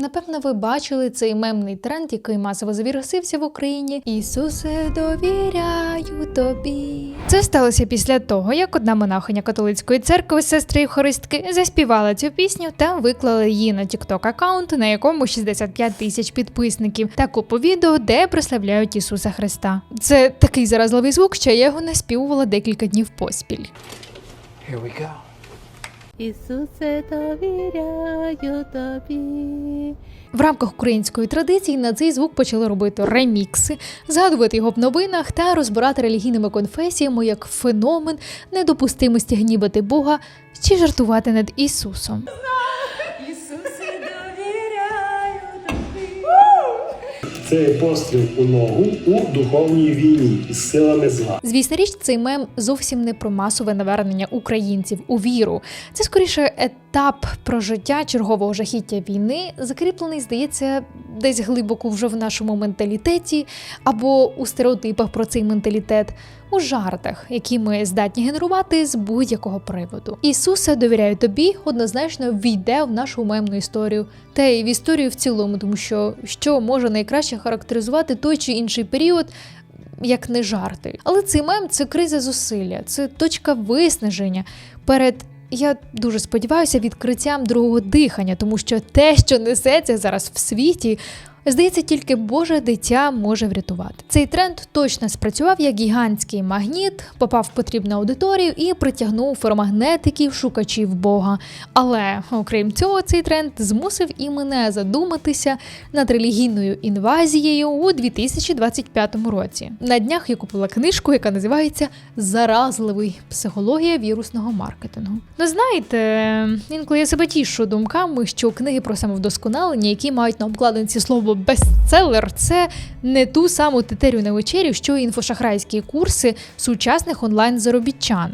Напевно, ви бачили цей мемний тренд, який масово завірусився в Україні. Ісусе, довіряю тобі. Це сталося після того, як одна монахиня католицької церкви, сестри хористки, заспівала цю пісню та виклала її на TikTok аккаунт, на якому 65 тисяч підписників, та купу відео, де прославляють Ісуса Христа. Це такий заразливий звук, що я його наспівувала декілька днів поспіль. Here we go. Ісусе, довіряю тобі. В рамках української традиції на цей звук почали робити ремікси, згадувати його в новинах та розбирати релігійними конфесіями як феномен недопустимості гнівати Бога чи жартувати над Ісусом. Це постріл у ногу у духовній війні із силами зла. Звісна річ, цей мем зовсім не про масове навернення українців у віру. Це скоріше етап прожиття чергового жахіття війни, закріплений, здається, десь глибоко вже в нашому менталітеті або у стереотипах про цей менталітет, у жартах, які ми здатні генерувати з будь-якого приводу. Ісусе, довіряю тобі, однозначно війде в нашу мемну історію, та й в історію в цілому, тому що що може найкраще характеризувати той чи інший період як не жарти. Але цей мем це криза зусилля, це точка виснаження перед. Я дуже сподіваюся відкриттям другого дихання, тому що те, що несеться зараз в світі, здається, тільки Боже дитя може врятувати. Цей тренд точно спрацював як гігантський магніт, попав в потрібну аудиторію і притягнув феромагнетиків, шукачів Бога. Але окрім цього, цей тренд змусив і мене задуматися над релігійною інвазією у 2025 році. На днях я купила книжку, яка називається Заразливий психологія вірусного маркетингу. Ну знаєте, інколи я себе тішу думками, що книги про самовдосконалення, які мають на обкладинці слово бестселер, це не ту саму тетерю на вечерю, що й інфошахрайські курси сучасних онлайн-заробітчан.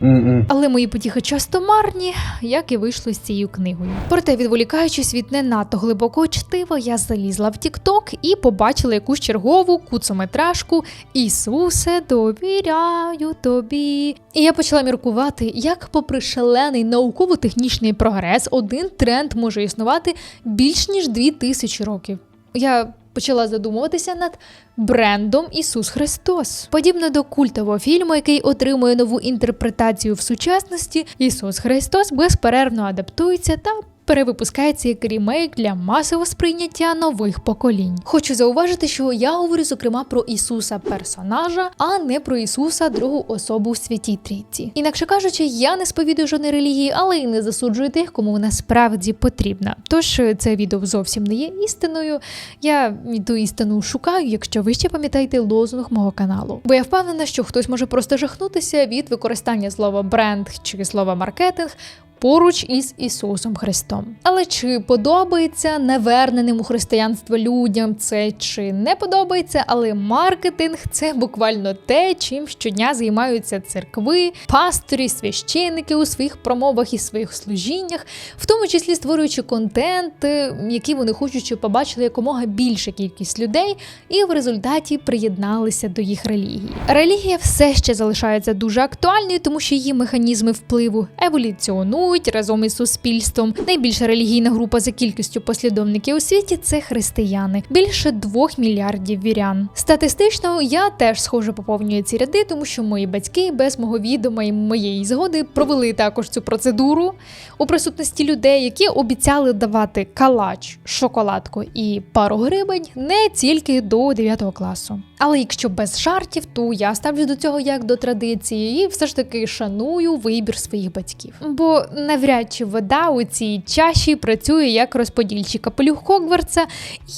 Але мої потіхи часто марні, як і вийшло з цією книгою. Проте, відволікаючись від не надто глибокого чтива, я залізла в TikTok і побачила якусь чергову куцометражку Ісусе, довіряю тобі. І я почала міркувати, як, попри шалений науково-технічний прогрес, один тренд може існувати більш ніж дві тисячі років. Я почала задумуватися над брендом Ісус Христос. Подібно до культового фільму, який отримує нову інтерпретацію в сучасності, Ісус Христос безперервно адаптується та. Перевипускається як рімейк для масового сприйняття нових поколінь. Хочу зауважити, що я говорю зокрема про Ісуса персонажа, а не про Ісуса другу особу в святій трійці. Інакше кажучи, я не сповідую жодної релігії, але й не засуджую тих, кому вона справді потрібна. Тож це відео зовсім не є істиною. Я ту істину шукаю, якщо ви ще пам'ятаєте лозунг мого каналу. Бо я впевнена, що хтось може просто жахнутися від використання слова бренд чи слова маркетинг. Поруч із Ісусом Христом. Але чи подобається неверненим у християнство людям це чи не подобається, але маркетинг це буквально те, чим щодня займаються церкви, пастирі, священники у своїх промовах і своїх служіннях, в тому числі створюючи контент, е, який вони хочуть, щоб побачили якомога більша кількість людей, і в результаті приєдналися до їх релігії. Релігія все ще залишається дуже актуальною, тому що її механізми впливу еволюціонують разом із суспільством. Найбільша релігійна група за кількістю послідовників у світі це християни, більше двох мільярдів вірян. Статистично я теж схоже поповнюю ці ряди, тому що мої батьки без мого відома і моєї згоди провели також цю процедуру у присутності людей, які обіцяли давати калач, шоколадку і пару гривень не тільки до 9 класу. Але якщо без жартів, то я ставлю до цього як до традиції і все ж таки шаную вибір своїх батьків. Бо навряд чи вода у цій чаші працює як розподільчий капелюх Хогвартса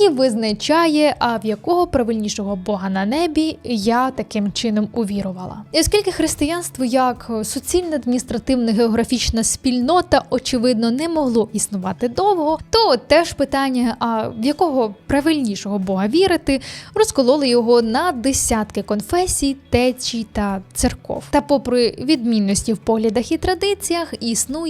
і визначає, а в якого правильнішого бога на небі я таким чином увірувала. І оскільки християнство як суцільна адміністративна географічна спільнота, очевидно, не могло існувати довго, то теж питання, а в якого правильнішого бога вірити, розкололи його на десятки конфесій, течій та церков. Та попри відмінності в поглядах і традиціях, існує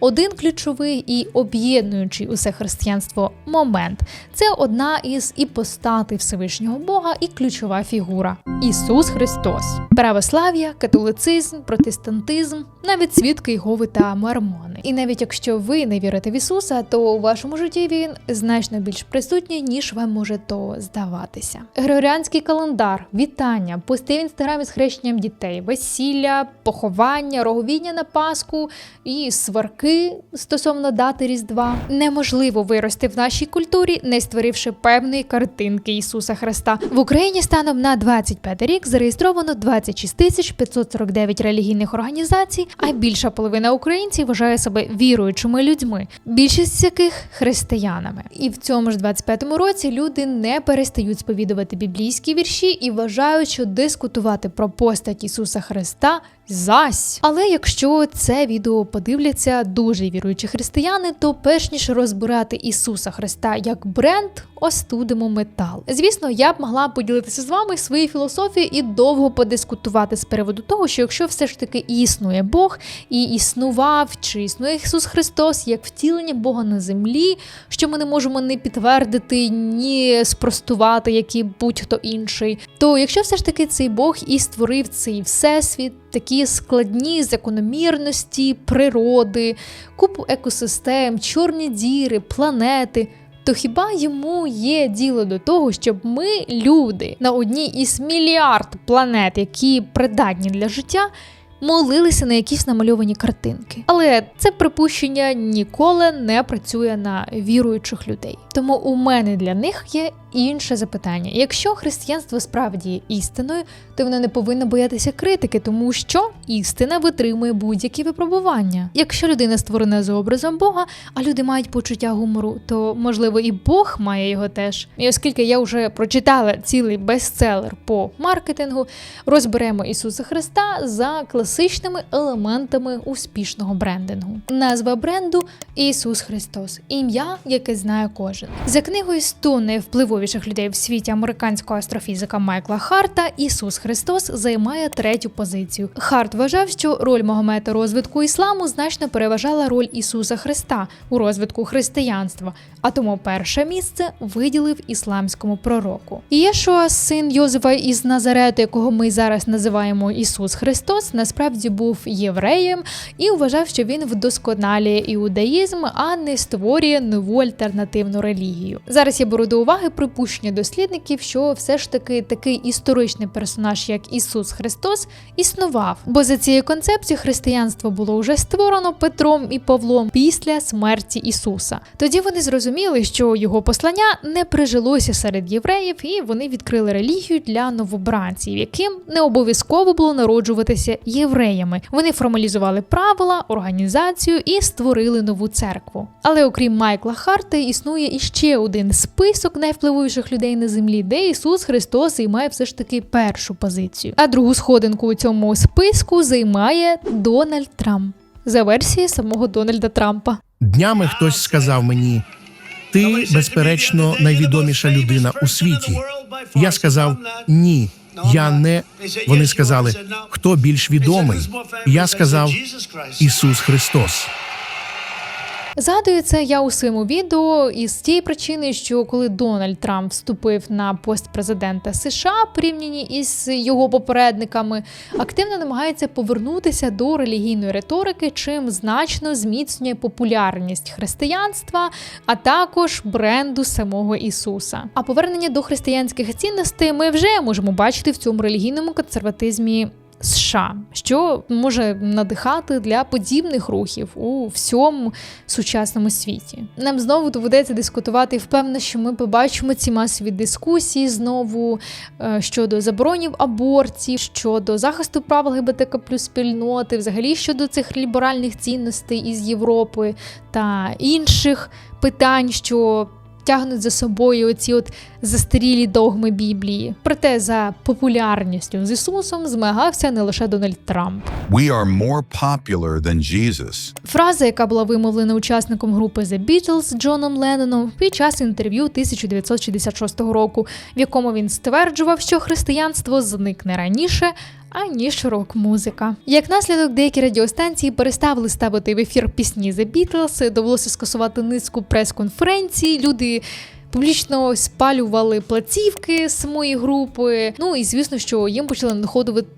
один ключовий і об'єднуючий усе християнство момент. Це одна із іпостатей Всевишнього Бога і ключова фігура Ісус Христос. Православ'я, католицизм, протестантизм, навіть свідки Єгови та мормони. І навіть якщо ви не вірите в Ісуса, то у вашому житті він значно більш присутній, ніж вам може то здаватися. Григоріанський календар, вітання, пости в інстаграмі з хрещенням дітей, весілля, поховання, роговіння на Пасху і сварки стосовно дати Різдва. Неможливо вирости в нашій культурі, не створивши певної картинки Ісуса Христа. В Україні станом на 25 рік зареєстровано 26 тисяч 549 релігійних організацій, а більша половина українців вважає себе віруючими людьми, більшість з яких християнами. І в цьому ж 25-му році люди не перестають сповідувати біблійські вірші і вважають, що дискутувати про постать Ісуса Христа зась. Але якщо це відео подивляться дуже віруючі християни, то перш ніж розбирати Ісуса Христа як бренд, остудимо метал. Звісно, я б могла поділитися з вами своєю філософією і довго подискутувати з приводу того, що якщо все ж таки існує Бог і існував, чи існує Ісус Христос як втілення Бога на землі, що ми не можемо ні підтвердити, ні спростувати, як і будь-хто інший, то якщо все ж таки цей Бог і створив цей всесвіт, такі складні закономірності природи, купу екосистем, чорні діри, планети. То хіба йому є діло до того, щоб ми, люди, на одній із мільярд планет, які придатні для життя, молилися на якісь намальовані картинки? Але це припущення ніколи не працює на віруючих людей. Тому у мене для них є інше запитання: якщо християнство справді є істиною, то воно не повинно боятися критики, тому що істина витримує будь-які випробування. Якщо людина створена за образом Бога, а люди мають почуття гумору, то можливо і Бог має його теж. І оскільки я вже прочитала цілий бестселер по маркетингу, розберемо Ісуса Христа за класичними елементами успішного брендингу. Назва бренду Ісус Христос, ім'я, яке знає кожен. За книгою 100 найвпливовіших людей в світі американського астрофізика Майкла Харта Ісус Христос займає третю позицію. Харт вважав, що роль Магомета розвитку ісламу значно переважала роль Ісуса Христа у розвитку християнства, а тому перше місце виділив ісламському пророку. Єшуа, син Йозефа із Назарету, якого ми зараз називаємо Ісус Христос, насправді був євреєм і вважав, що він вдосконалює іудаїзм, а не створює нову альтернативну релігію. Зараз я беру до уваги припущення дослідників, що все ж таки такий історичний персонаж, як Ісус Христос, існував, бо за цією концепцією християнство було вже створено Петром і Павлом після смерті Ісуса. Тоді вони зрозуміли, що його послання не прижилося серед євреїв, і вони відкрили релігію для новобранців, яким не обов'язково було народжуватися євреями. Вони формалізували правила, організацію і створили нову церкву. Але окрім Майкла Харта, існує іще один список найвпливовіших людей на землі, де Ісус Христос займає все ж таки першу позицію. А другу сходинку у цьому списку займає Дональд Трамп за версією самого Дональда Трампа. Днями хтось сказав мені: ти, безперечно, найвідоміша людина у світі. Я сказав ні. Я не вони сказали, хто більш відомий. Я сказав Ісус Христос. Згадую це я у своєму відео із тієї причини, що коли Дональд Трамп вступив на пост президента США, порівняні із його попередниками, активно намагається повернутися до релігійної риторики, чим значно зміцнює популярність християнства, а також бренду самого Ісуса. А повернення до християнських цінностей ми вже можемо бачити в цьому релігійному консерватизмі. США, що може надихати для подібних рухів у всьому сучасному світі. Нам знову доведеться дискутувати і впевнена, що ми побачимо ці масові дискусії знову е, щодо заборонів абортів, щодо захисту прав ЛГБТК плюс спільноти, взагалі щодо цих ліберальних цінностей із Європи та інших питань, що тягнуть за собою оці от застарілі догми Біблії. Проте за популярністю з Ісусом змагався не лише Дональд Трамп. We are more popular than Jesus. Фраза, яка була вимовлена учасником групи The Beatles Джоном Ленноном під час інтерв'ю 1966 року, в якому він стверджував, що християнство зникне раніше. Аніж рок-музика. Як наслідок, деякі радіостанції переставили ставити в ефір пісні The Beatles, довелося скасувати низку прес-конференцій. Люди публічно спалювали платівки моєї групи. Ну і звісно, що їм почали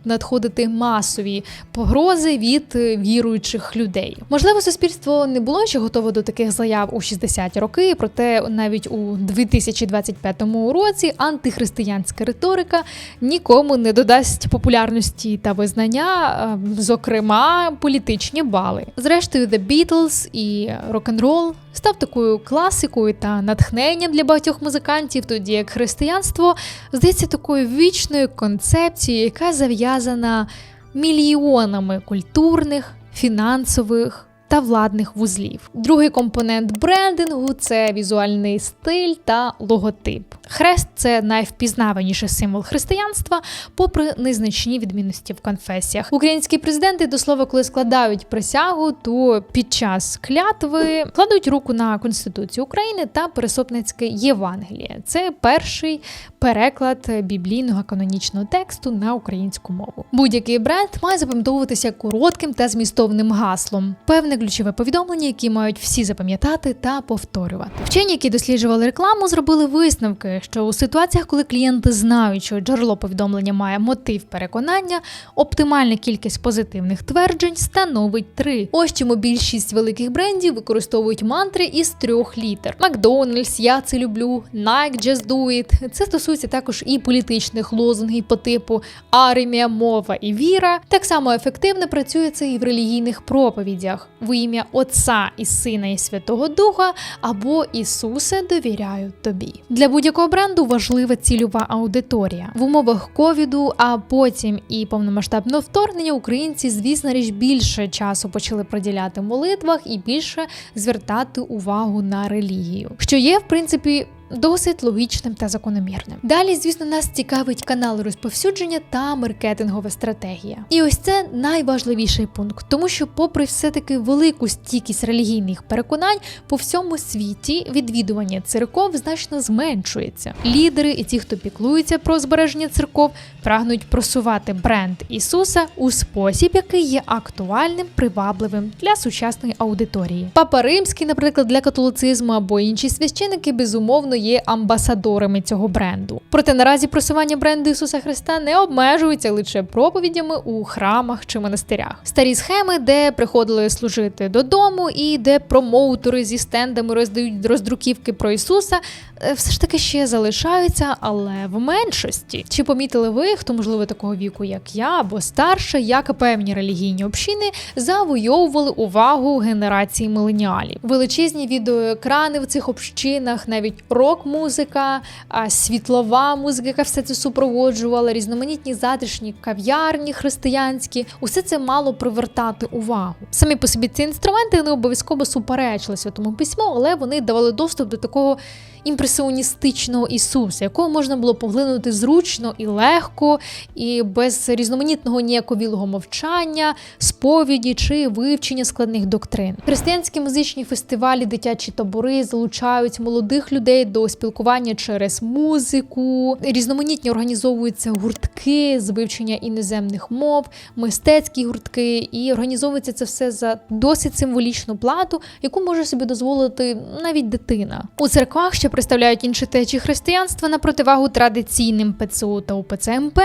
надходити, масові погрози від е, віруючих людей. Можливо, суспільство не було ще готове до таких заяв у 60-ті роки, проте навіть у 2025 році антихристиянська риторика нікому не додасть популярності та визнання, е, зокрема політичні бали. Зрештою, The Beatles і рок-н-рол став такою класикою та натхненням для багатьох музикантів, тоді як християнство здається такою вічною концепцією, яка зав'язана мільйонами культурних, фінансових. Та владних вузлів. Другий компонент брендингу це візуальний стиль та логотип. Хрест це найвпізнаваніший символ християнства, попри незначні відмінності в конфесіях. Українські президенти до слова, коли складають присягу, то під час клятви кладуть руку на Конституцію України та пересопницьке Євангеліє. Це перший переклад біблійного канонічного тексту на українську мову. Будь-який бренд має запам'ятовуватися коротким та змістовним гаслом. Певне ключове повідомлення, які мають всі запам'ятати та повторювати. Вчені, які досліджували рекламу, зробили висновки, що у ситуаціях, коли клієнти знають, що джерело повідомлення має мотив переконання, оптимальна кількість позитивних тверджень становить три. Ось чому більшість великих брендів використовують мантри із трьох літер: Макдональдс, я це люблю, Nike, Just Do It. Це стосується також і політичних лозунгів по типу армія, мова і віра. Так само ефективно працює це і в релігійних проповідях в ім'я Отця і Сина і Святого Духа або Ісусе довіряю тобі. Для будь-якого бренду важлива цільова аудиторія в умовах ковіду, а потім і повномасштабного вторгнення українці, звісно, річ більше часу почали приділяти молитвах і більше звертати увагу на релігію, що є в принципі. Досить логічним та закономірним. Далі, звісно, нас цікавить канал розповсюдження та маркетингова стратегія. І ось це найважливіший пункт, тому що, попри все-таки велику стійкість релігійних переконань, по всьому світі відвідування церков значно зменшується. Лідери і ті, хто піклується про збереження церков, прагнуть просувати бренд Ісуса у спосіб, який є актуальним, привабливим для сучасної аудиторії. Папа Римський, наприклад, для католицизму або інші священики, безумовно є амбасадорами цього бренду. Проте наразі просування бренду Ісуса Христа не обмежується лише проповідями у храмах чи монастирях. Старі схеми, де приходили служити додому, і де промоутери зі стендами роздають роздруківки про Ісуса, е, все ж таки ще залишаються, але в меншості. Чи помітили ви, хто можливо такого віку, як я або старше, як певні релігійні общини завойовували увагу генерації миленіалів? Величезні відеоекрани в цих общинах, навіть рок-музика, світлова музика, яка все це супроводжувала, різноманітні затишні кав'ярні християнські. Усе це мало привертати увагу. Самі по собі ці інструменти не обов'язково суперечили святому письму, але вони давали доступ до такого імпресіоністичного Ісуса, якого можна було поглинути зручно і легко, і без різноманітного ніяковілого мовчання, сповіді чи вивчення складних доктрин. Християнські музичні фестивалі, дитячі табори залучають молодих людей до спілкування через музику. Різноманітні організовуються гуртки з вивчення іноземних мов, мистецькі гуртки, і організовується це все за досить символічну плату, яку може собі дозволити навіть дитина. У церквах, що представляють інші течії християнства на противагу традиційним ПЦУ та УПЦ МП,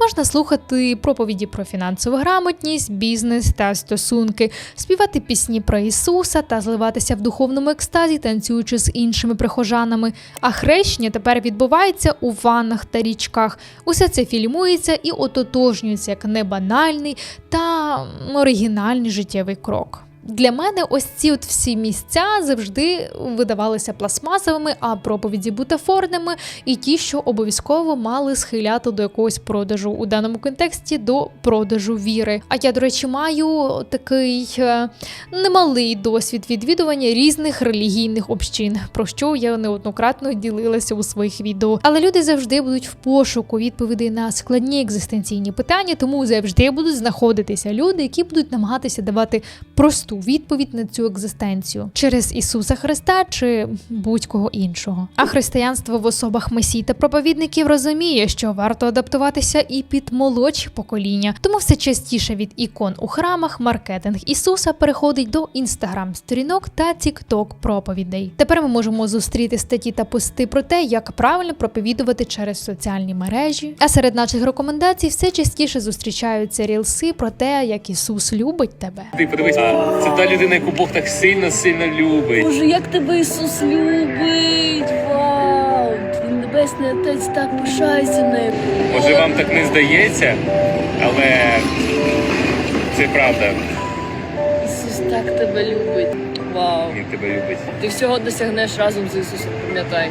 можна слухати проповіді про фінансову грамотність, бізнес та стосунки, співати пісні про Ісуса та зливатися в духовному екстазі, танцюючи з іншими прихожанами. А хрещення тепер відбувається у ваннах та річках. Усе це фільмується і ототожнюється як небанальний та оригінальний життєвий крок. Для мене ось ці от всі місця завжди видавалися пластмасовими, а проповіді бутафорними, і ті, що обов'язково мали схиляти до якогось продажу у даному контексті до продажу віри. А я, до речі, маю такий е, немалий досвід відвідування різних релігійних общин, про що я неоднократно ділилася у своїх відео. Але люди завжди будуть в пошуку відповідей на складні екзистенційні питання, тому завжди будуть знаходитися люди, які будуть намагатися давати просту просту відповідь на цю екзистенцію через Ісуса Христа чи будь-кого іншого. А християнство в особах месій та проповідників розуміє, що варто адаптуватися і під молодші покоління, тому все частіше від ікон у храмах маркетинг Ісуса переходить до інстаграм-сторінок та тікток проповідей. Тепер ми можемо зустріти статті та пости про те, як правильно проповідувати через соціальні мережі. А серед наших рекомендацій все частіше зустрічаються рілси про те, як Ісус любить тебе. Ти подивись, це та людина, яку Бог так сильно сильно любить. Боже, як тебе Ісус любить! Вау! Твій небесний отець так пишається нею. Може вам так не здається, але це правда. Ісус так тебе любить. Вау! Він тебе любить. Ти всього досягнеш разом з Ісусом, пам'ятай.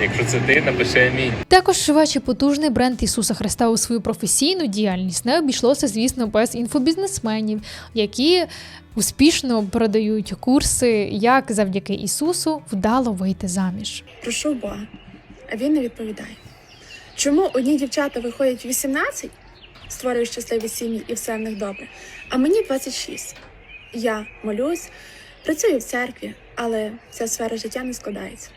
Якщо це ти, напиши амінь. Також вшиваючи потужний бренд Ісуса Христа у свою професійну діяльність, не обійшлося, звісно, без інфобізнесменів, які успішно продають курси, як завдяки Ісусу вдало вийти заміж. прошу Бога, а він не відповідає. Чому одні дівчата виходять в 18, створюють щасливі сім'ї і все в них добре, а мені 26. Я молюсь, працюю в церкві, але ця сфера життя не складається.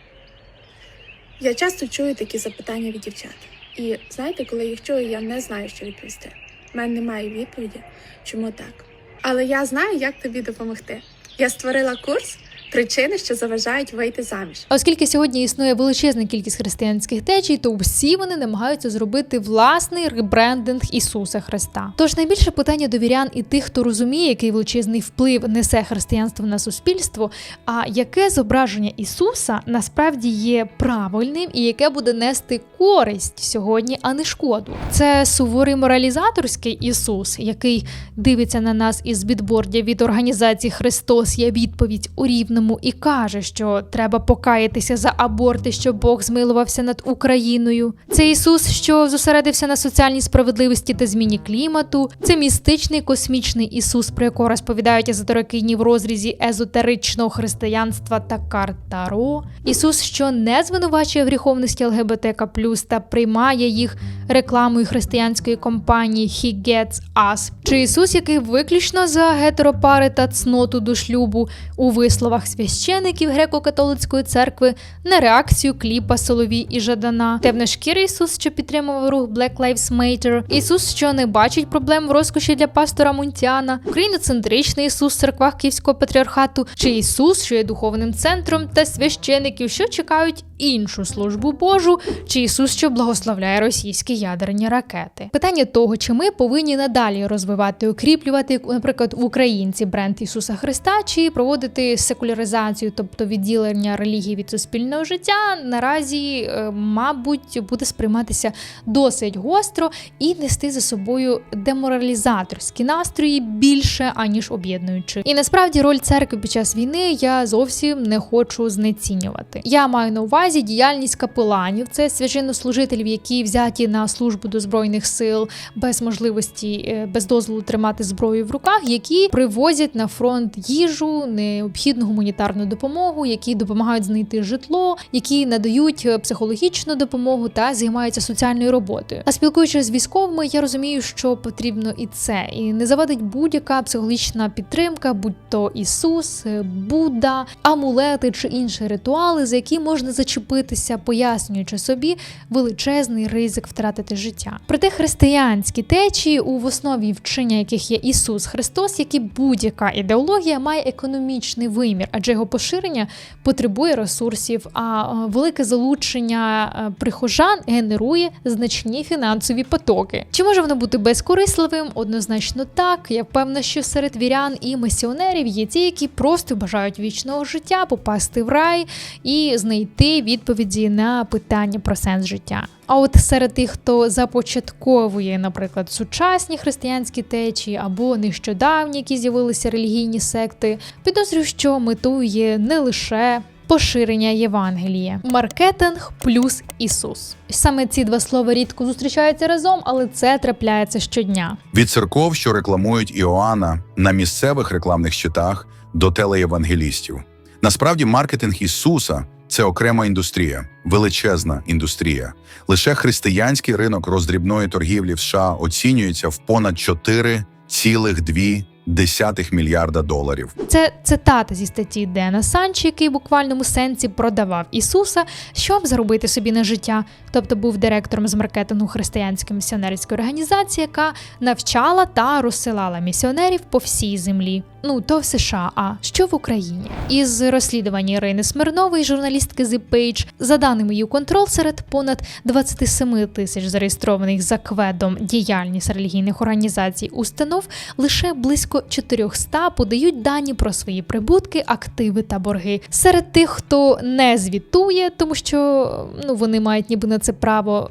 Я часто чую такі запитання від дівчат. І знаєте, коли їх чую, я не знаю, що відповісти. У мене немає відповіді, чому так. Але я знаю, як тобі допомогти. Я створила курс причини, що заважають вийти заміж. Оскільки сьогодні існує величезна кількість християнських течій, то всі вони намагаються зробити власний ребрендинг Ісуса Христа. Тож найбільше питання до вірян і тих, хто розуміє, який величезний вплив несе християнство на суспільство, а яке зображення Ісуса насправді є правильним і яке буде нести користь сьогодні, а не шкоду. Це суворий моралізаторський Ісус, який дивиться на нас із бідбордя від організації Христос є відповідь у рівному і каже, що треба покаятися за аборти, що Бог змилувався над Україною. Це Ісус, що зосередився на соціальній справедливості та зміні клімату. Це містичний космічний Ісус, про якого розповідають езотерикині в розрізі езотеричного християнства та карт Таро. Ісус, що не звинувачує в гріховності ЛГБТК та приймає їх рекламою християнської компанії He Gets Us. Чи Ісус, який виключно за гетеропари та цноту до шлюбу у висловах священиків греко-католицької церкви на реакцію кліпа Соловій і Жадана, темношкірий Ісус, що підтримував рух Black Lives Matter, Ісус, що не бачить проблем в розкоші для пастора Мунтяна, україноцентричний Ісус в церквах Київського патріархату, чи Ісус, що є духовним центром, та священиків, що чекають іншу службу Божу, чи Ісус, що благословляє російські ядерні ракети. Питання того, чи ми повинні надалі розвивати, укріплювати, наприклад, в українці бренд Ісуса Христа, чи проводити секуляризацію, тобто відділення релігії від суспільного життя, наразі, е, мабуть, буде сприйматися досить гостро і нести за собою деморалізаторські настрої більше аніж об'єднуючи. І насправді роль церкви під час війни я зовсім не хочу знецінювати. Я маю на увазі діяльність капеланів, це священнослужителів, які взяті на службу до збройних сил без можливості, е, без дозволу тримати зброю в руках, які привозять на фронт їжу, необхідну гуманітарну допомогу, які допомагають знайти житло, які надають е, психологічну допомогу та займаються соціальною роботою. А спілкуючись з військовими, я розумію, що потрібно і це, і не завадить будь-яка психологічна підтримка, будь то Ісус, е, Будда, амулети чи інші ритуали, за які можна зачепитися, пояснюючи собі величезний ризик втратити життя. Проте християнські течії, у в основі вчення яких є Ісус Христос, як і будь-яка ідеологія, має економічний вимір, адже його поширення потребує ресурсів, а е, велике залучення е, прихожан генерує значні фінансові потоки. Чи може воно бути безкорисливим? Однозначно так. Я впевнена, що серед вірян і місіонерів є ті, які просто бажають вічного життя, попасти в рай і знайти відповіді на питання про сенс життя. А от серед тих, хто започатковує, наприклад, сучасні християнські течії або нещодавні, які з'явилися релігійні секти, підозрюю, що метою є не лише поширення Євангелія, маркетинг плюс Ісус. Саме ці два слова рідко зустрічаються разом, але це трапляється щодня. Від церков, що рекламують Іоанна на місцевих рекламних щитах до телеєвангелістів. Насправді, маркетинг Ісуса це окрема індустрія, величезна індустрія. Лише християнський ринок роздрібної торгівлі в США оцінюється в понад 4,2 десятих мільярда доларів. Це цитата зі статті Дена Санчі, який в буквальному сенсі продавав Ісуса, щоб заробити собі на життя. Тобто був директором з маркетингу християнської місіонерської організації, яка навчала та розсилала місіонерів по всій землі. Ну то в США, а що в Україні? Із розслідування Ірини Смирнової, журналістки The Page, за даними YouControl, серед понад 27 тисяч зареєстрованих за кведом діяльність релігійних організацій установ, лише близько 400 подають дані про свої прибутки, активи та борги. Серед тих, хто не звітує, тому що ну вони мають ніби на це право.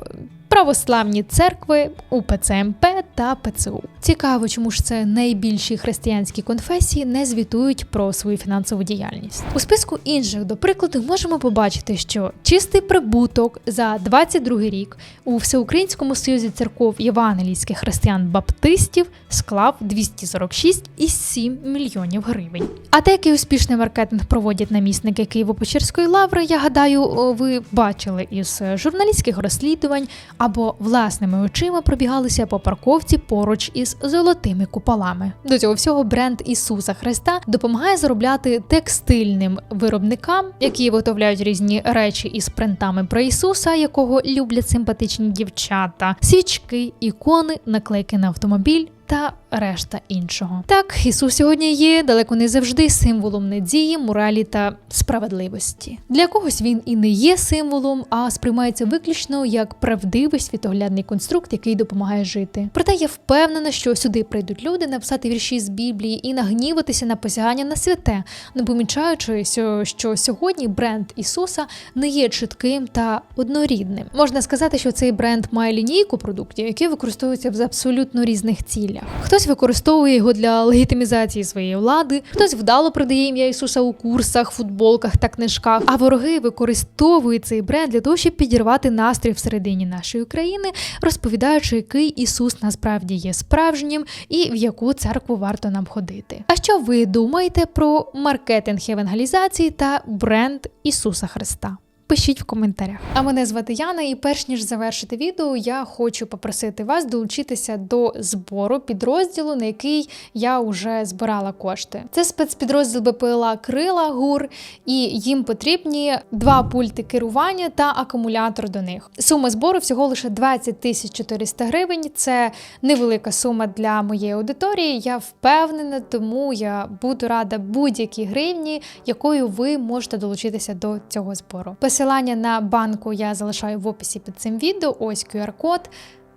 Православні церкви, УПЦ МП та ПЦУ. Цікаво, чому ж це найбільші християнські конфесії не звітують про свою фінансову діяльність. У списку інших, до прикладу, можемо побачити, що чистий прибуток за 22 рік у Всеукраїнському союзі церков євангелійських християн-баптистів склав 246,7 мільйонів гривень. А те, який успішний маркетинг проводять намісники Києво-Печерської лаври, я гадаю, ви бачили із журналістських розслідувань або власними очима пробігалися по парковці поруч із золотими куполами. До цього всього бренд Ісуса Христа допомагає заробляти текстильним виробникам, які виготовляють різні речі із принтами про Ісуса, якого люблять симпатичні дівчата, свічки, ікони, наклейки на автомобіль. Та решта іншого. Так, Ісус сьогодні є далеко не завжди символом надії, моралі та справедливості. Для когось він і не є символом, а сприймається виключно як правдивий світоглядний конструкт, який допомагає жити. Проте я впевнена, що сюди прийдуть люди написати вірші з Біблії і нагніватися на посягання на святе, не помічаючи, що сьогодні бренд Ісуса не є чітким та однорідним. Можна сказати, що цей бренд має лінійку продуктів, які використовуються в абсолютно різних цілях. Хтось використовує його для легітимізації своєї влади, хтось вдало продає ім'я Ісуса у курсах, футболках та книжках. А вороги використовують цей бренд для того, щоб підірвати настрій всередині нашої країни, розповідаючи, який Ісус насправді є справжнім і в яку церкву варто нам ходити. А що ви думаєте про маркетинг евангелізації та бренд Ісуса Христа? Пишіть в коментарях. А мене звати Яна, і перш ніж завершити відео, я хочу попросити вас долучитися до збору підрозділу, на який я вже збирала кошти. Це спецпідрозділ БПЛА Крила ГУР, і їм потрібні два пульти керування та акумулятор до них. Сума збору всього лише 20 тисяч 400 гривень. Це невелика сума для моєї аудиторії. Я впевнена, тому я буду рада будь-якій гривні, якою ви можете долучитися до цього збору. Посилання на банку я залишаю в описі під цим відео. Ось QR-код.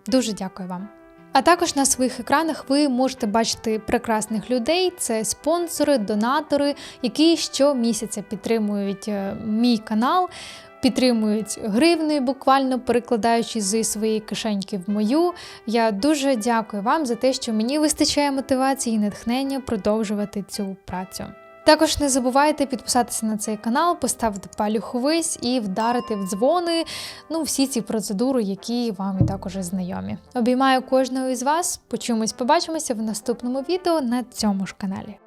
Дуже дякую вам. А також на своїх екранах ви можете бачити прекрасних людей. Це спонсори, донатори, які щомісяця підтримують е, мій канал. Підтримують гривнею, буквально перекладаючи зі своєї кишеньки в мою. Я дуже дякую вам за те, що мені вистачає мотивації і натхнення продовжувати цю працю. Також не забувайте підписатися на цей канал, поставити палюху вись і вдарити в дзвони. Ну, всі ці процедури, які вам і так уже знайомі. Обіймаю кожного із вас. Почуємось, побачимося в наступному відео на цьому ж каналі.